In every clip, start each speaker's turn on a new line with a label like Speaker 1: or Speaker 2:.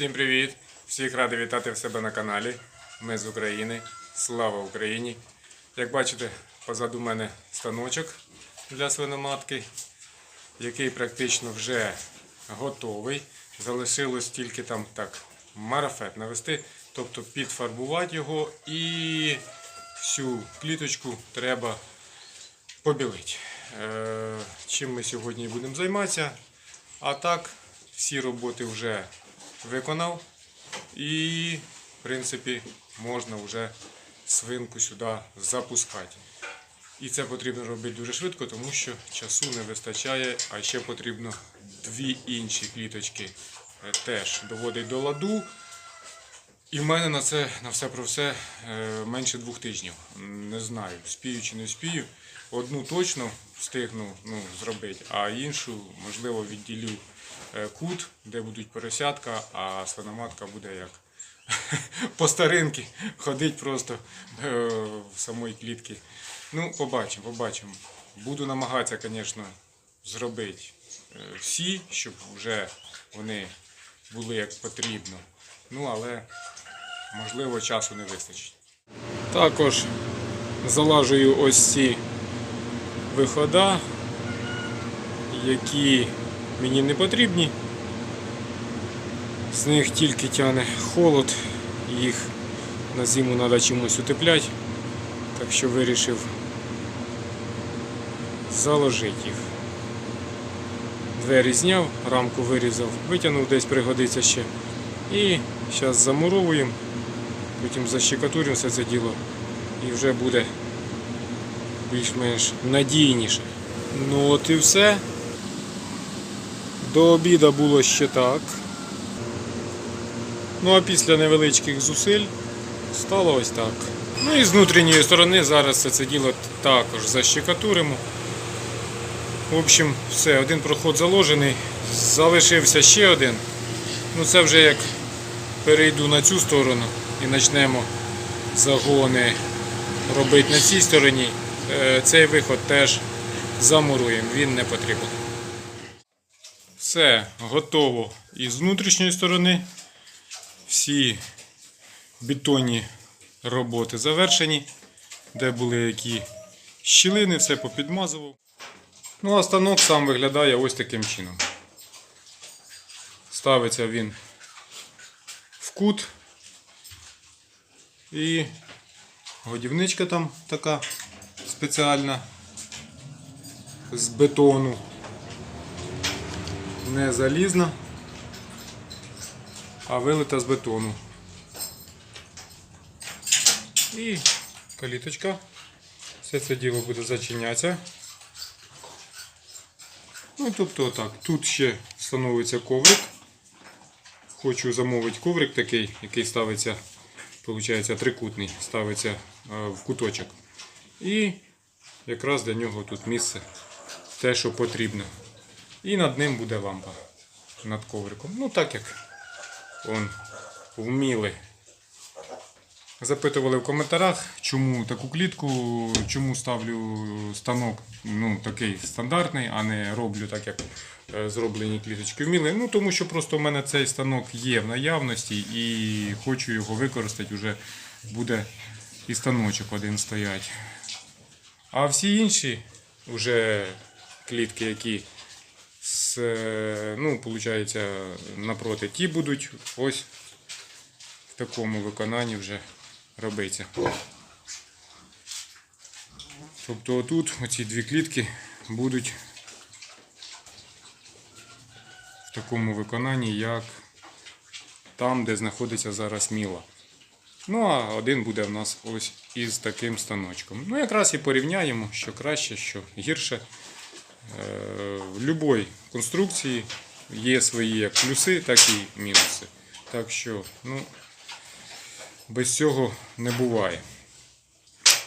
Speaker 1: Всім привіт! Всіх радий вітати в себе на каналі. Ми з України. Слава Україні! Як бачите, позаду мене станочок для свиноматки, який практично вже готовий. Залишилось тільки там так марафет навести, тобто підфарбувати його і всю кліточку треба побілити. Е, Чим ми сьогодні будемо займатися? А так, всі роботи вже виконав. І, в принципі, можна вже свинку сюди запускати. І це потрібно робити дуже швидко, тому що часу не вистачає, а ще потрібно дві інші кліточки е, теж доводить до ладу. І в мене на це на все про все е, менше двох тижнів. Не знаю, спію чи не спію. Одну точно встигну ну, зробити, а іншу, можливо, відділю е, кут, де будуть поросятка, а свиноматка буде як по старинки ходить просто е, в самої клітки. Ну, побачимо, побачимо. Буду намагатися, звісно, зробити е, всі, щоб вже вони були як потрібно. Ну, але можливо часу не вистачить. Також залажую ось ці вихода, які мені не потрібні. З них тільки тяне холод, їх на зиму треба чимось утепляти, так що вирішив заложити їх. Двері зняв, рамку вирізав, витягнув десь пригодиться ще. І зараз замуровуємо, потім защекатуримо все це діло і вже буде більш-менш надійніше. Ну от і все. До обіду було ще так. Ну а після невеличких зусиль стало ось так. Ну і з внутрішньої сторони зараз все це діло також защекатуримо. В общем, все, один проход заложений, залишився ще один. Ну це вже як перейду на цю сторону і почнемо загони робити на цій стороні. Е, Цей виход теж замуруємо, він не потрібен. Все готово і з внутрішньої сторони. Всі бетонні роботи завершені, де були які щілини, все попідмазував. Ну а станок сам виглядає ось таким чином. Ставиться він в кут і годівничка там така спеціальна з бетону. Не залізна, а вилита з бетону. І каліточка. Все це діло буде зачинятися. Ну, тобто так, тут ще встановиться коврик. Хочу замовити коврик такий, який ставиться, виходить, трикутний, ставиться е, в куточок. І якраз для нього тут місце те, що потрібно. І над ним буде лампа над ковриком. Ну так як он вміли. Запитували в коментарях, чому таку клітку, чому ставлю станок ну, такий стандартний, а не роблю так, як е, зроблені кліточки вміли. Ну, тому що просто в мене цей станок є в наявності і хочу його використати, вже буде і станочок один стоять. А всі інші вже клітки, які з, ну, виходить, напроти ті будуть ось в такому виконанні вже робиться. Тобто отут оці дві клітки будуть в такому виконанні, як там, де знаходиться зараз міла. Ну, а один буде в нас ось із таким станочком. Ну, якраз і порівняємо, що краще, що гірше. Е, В будь-якій конструкції є свої як плюси, так і мінуси. Так що, ну, без цього не буває.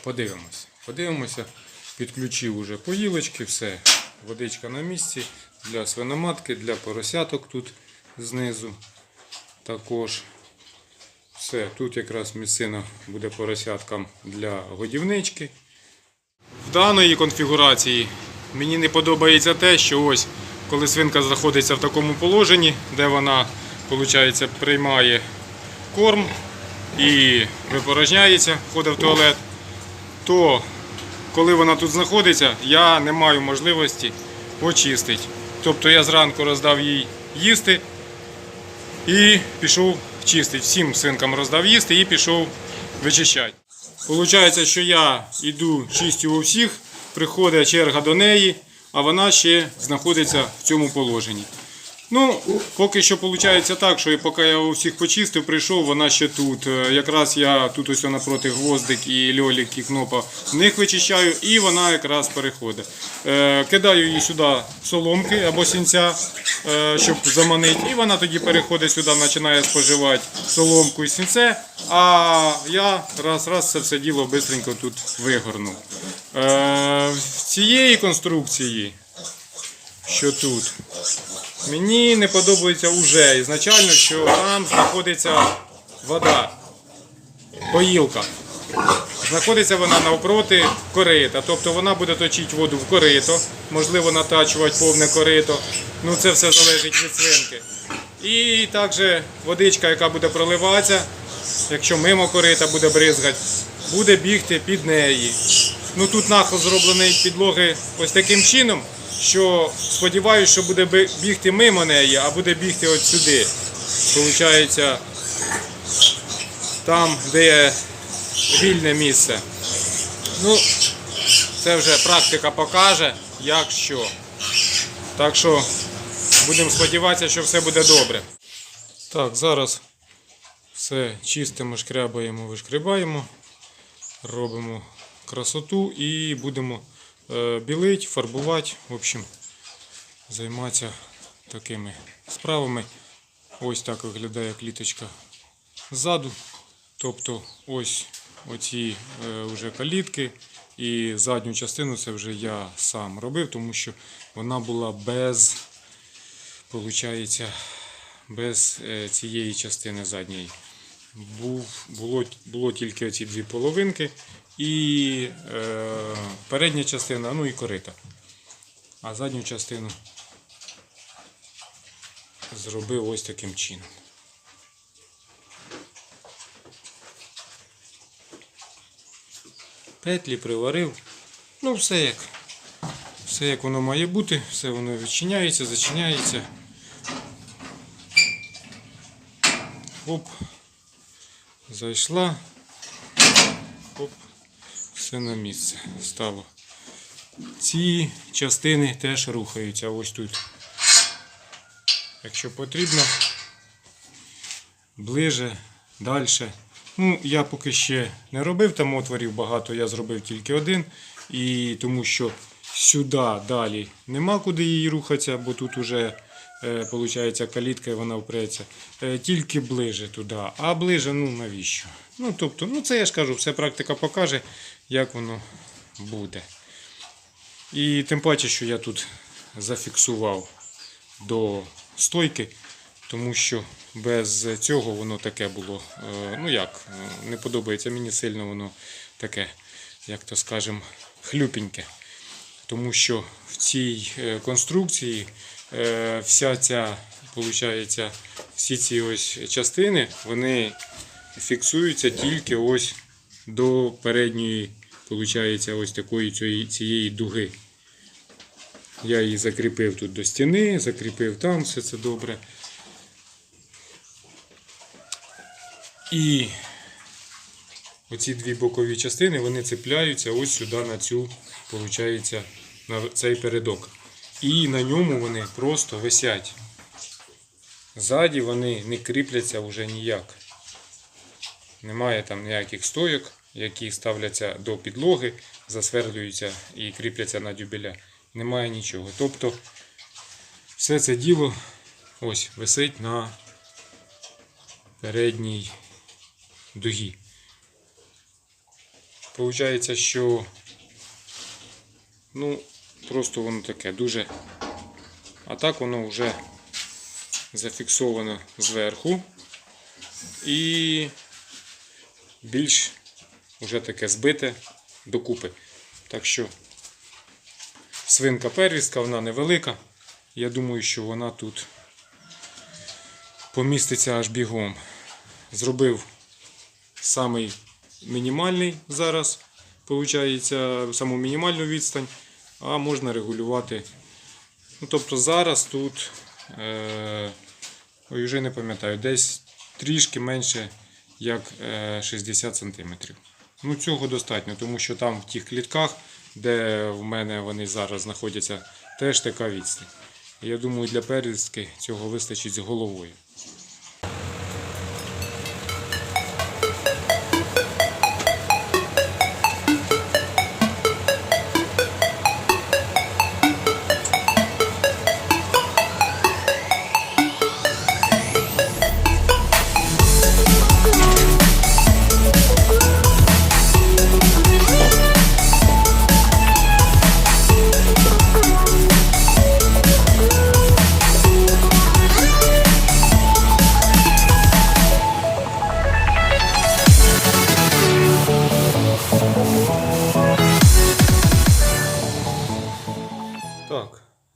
Speaker 1: Подивимося. Подивимося. Підключив уже поїлочки, все. Водичка на місці для свиноматки, для поросяток тут знизу. Також все. Тут якраз місцина буде поросяткам для годівнички. В даної конфігурації мені не подобається те, що ось коли свинка знаходиться в такому положенні, де вона виходить, приймає корм і випорожняється, ходить в туалет, то коли вона тут знаходиться, я не маю можливості очистити. Тобто я зранку роздав їй їсти і пішов чистити. Всім свинкам роздав їсти і пішов вичищати. Получається, що я йду чистю у всіх, приходить черга до неї, а вона ще знаходиться в цьому положенні. Ну, поки що виходить так, що поки я у всіх почистив, прийшов, вона ще тут. Е, Якраз я тут ось напроти гвоздик і льолік і кнопа в них вичищаю, і вона якраз переходить. Е, кидаю її сюди соломки або сінця, е, щоб заманити, і вона тоді переходить сюди, починає споживати соломку і сінце. А я раз-раз це все діло швидко тут вигорнув. Е, в цієї конструкції, що тут, Мені не подобається уже ізначально, що там знаходиться вода, поїлка. Знаходиться вона навпроти корита. Тобто вона буде точити воду в корито, можливо натачувати повне корито. Ну це все залежить від свинки. І також водичка, яка буде проливатися, якщо мимо корита буде бризгати, буде бігти під неї. Ну тут нахил зроблений підлоги ось таким чином, що сподіваюся, що буде бігти мимо неї, а буде бігти от сюди. Получається, там, де є вільне місце. Ну, це вже практика покаже, як що. Так що будемо сподіватися, що все буде добре. Так, зараз все чистимо, шкрябаємо, вишкрібаємо, робимо красоту і будемо е, білити, фарбувати. В общем, займатися такими справами. Ось так виглядає кліточка ззаду. Тобто ось оці е, вже калітки і задню частину це вже я сам робив, тому що вона була без, получається, без е, цієї частини задньої. Було, було тільки оці дві половинки і е, передня частина, ну і корита. А задню частину зробив ось таким чином. Петлі приварив. Ну, все як. Все як воно має бути, все воно відчиняється, зачиняється. Оп. Зайшла. Все на місце стало. Ці частини теж рухаються ось тут. Якщо потрібно, ближе, далі. Ну, я поки ще не робив там отворів багато, я зробив тільки один. І тому що сюди далі нема куди її рухатися, бо тут вже е, виходить, калітка і вона впреться. Е, тільки ближе туди. А ближе, ну навіщо? Ну, тобто, ну це я ж кажу, все практика покаже, як воно буде. І тим паче, що я тут зафіксував до стойки, тому що без цього воно таке було. е, Ну як, е, не подобається мені сильно воно таке, як то скажемо, хлюпеньке. Тому що в цій е, конструкції е, вся ця, виходить, всі ці ось частини, вони фіксуються тільки ось до передньої, виходить, ось такої цієї, цієї дуги. Я її закріпив тут до стіни, закріпив там, все це добре. І оці дві бокові частини вони цепляються ось сюди на цю, виходить, на цей передок. І на ньому вони просто висять. Ззаді вони не кріпляться вже ніяк. Немає там ніяких стойок, які ставляться до підлоги, засверлюються і кріпляться на дюбеля. Немає нічого. Тобто все це діло ось висить на передній дугі. Получається, що ну, просто воно таке дуже. А так воно вже зафіксовано зверху і більш вже таке збите докупи. Так що свинка первістка, вона невелика. Я думаю, що вона тут поміститься аж бігом. Зробив самий мінімальний зараз, виходить, саму мінімальну відстань, а можна регулювати. Ну, тобто зараз тут, е, ой, вже не пам'ятаю, десь трішки менше як е, 60 см. Ну, цього достатньо, тому що там в тих клітках, де в мене вони зараз знаходяться, теж така відстань. Я думаю, для перевістки цього вистачить з головою.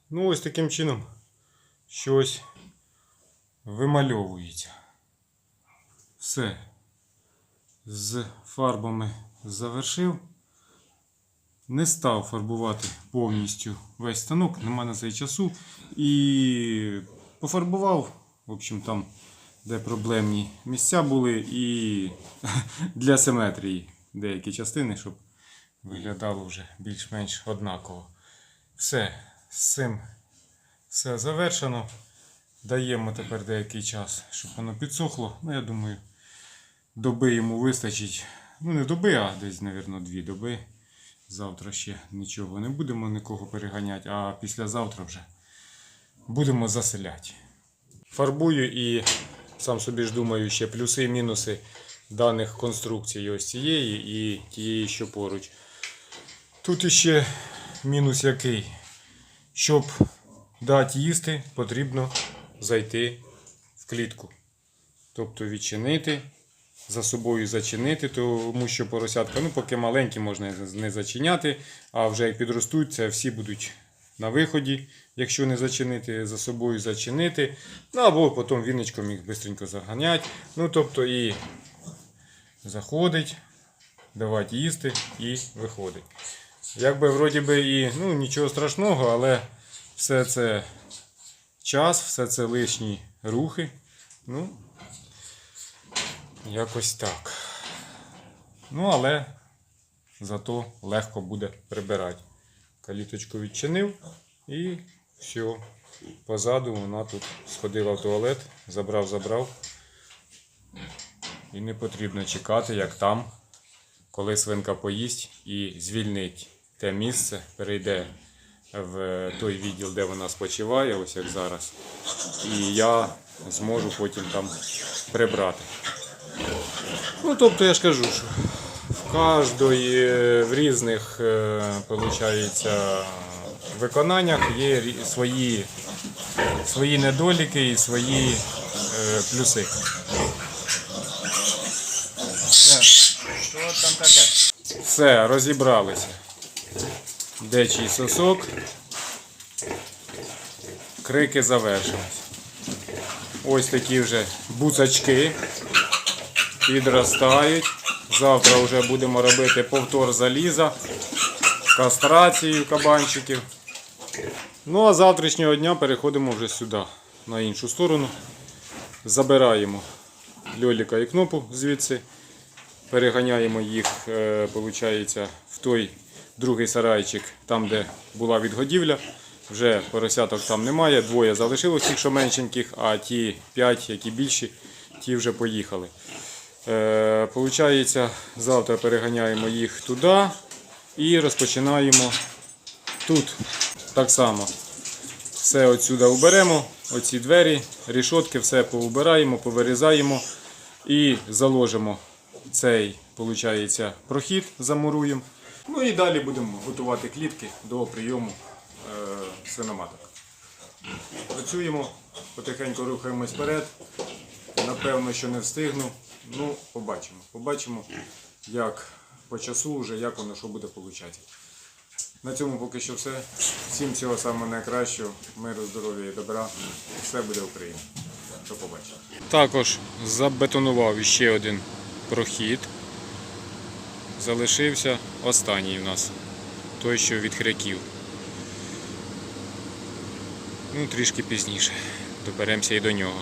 Speaker 1: Ну ось таким чином щось вимальовується. Все. З фарбами завершив. Не став фарбувати повністю весь станок, нема на це часу. І пофарбував, в общем, там, де проблемні місця були, і для симетрії деякі частини, щоб виглядало вже більш-менш однаково. Все, з цим все завершено. Даємо тепер деякий час, щоб воно підсохло. Ну, я думаю, доби йому вистачить. Ну, не доби, а десь, мабуть, дві доби. Завтра ще нічого не будемо нікого переганяти, а післязавтра вже будемо заселяти. Фарбую і сам собі ж думаю, ще плюси і мінуси даних конструкцій ось цієї і тієї, що поруч. Тут іще мінус який. Щоб дати їсти, потрібно зайти в клітку. Тобто відчинити, за собою зачинити, тому що поросятка, ну поки маленькі, можна не зачиняти, а вже як підростуть, це всі будуть на виході, якщо не зачинити, за собою зачинити. Ну або потім віночком їх швидко заганять. Ну тобто і заходить, давати їсти і виходить. Якби вроді би і ну, нічого страшного, але все це час, все це лишні рухи. Ну, якось так. Ну, але зато легко буде прибирати. Каліточку відчинив і все. Позаду вона тут сходила в туалет, забрав, забрав. І не потрібно чекати, як там коли свинка поїсть і звільнить те місце, перейде в той відділ, де вона спочиває, ось як зараз. І я зможу потім там прибрати. Ну, тобто я ж кажу, що в кожної, в різних е, получається, виконаннях є свої, свої недоліки і свої е, плюси.
Speaker 2: Що там таке?
Speaker 1: Все, розібралися. Де чий сосок. Крики завершились. Ось такі вже буцачки підростають. Завтра вже будемо робити повтор заліза, кастрацію кабанчиків. Ну а завтрашнього дня переходимо вже сюди, на іншу сторону. Забираємо льоліка і кнопу звідси переганяємо їх, е, получається, в той другий сарайчик, там, де була відгодівля. Вже поросяток там немає, двоє залишилось тих, що меншеньких, а ті п'ять, які більші, ті вже поїхали. Е, получається, завтра переганяємо їх туди і розпочинаємо тут. Так само. Все отсюди уберемо, оці двері, рішотки, все поубираємо, повирізаємо і заложимо цей, виходить, прохід, замуруємо. Ну і далі будемо готувати клітки до прийому е, свиноматок. Працюємо, потихеньку рухаємось вперед. Напевно, що не встигну. Ну, побачимо. Побачимо, як по часу вже, як воно що буде получати. На цьому поки що все. Всім всього самого найкращого, миру, здоров'я і добра. Все буде Україна.
Speaker 2: До побачення.
Speaker 1: Також забетонував ще один прохід. Залишився останній у нас. Той, що від хряків. Ну, трішки пізніше. Доберемося і до нього.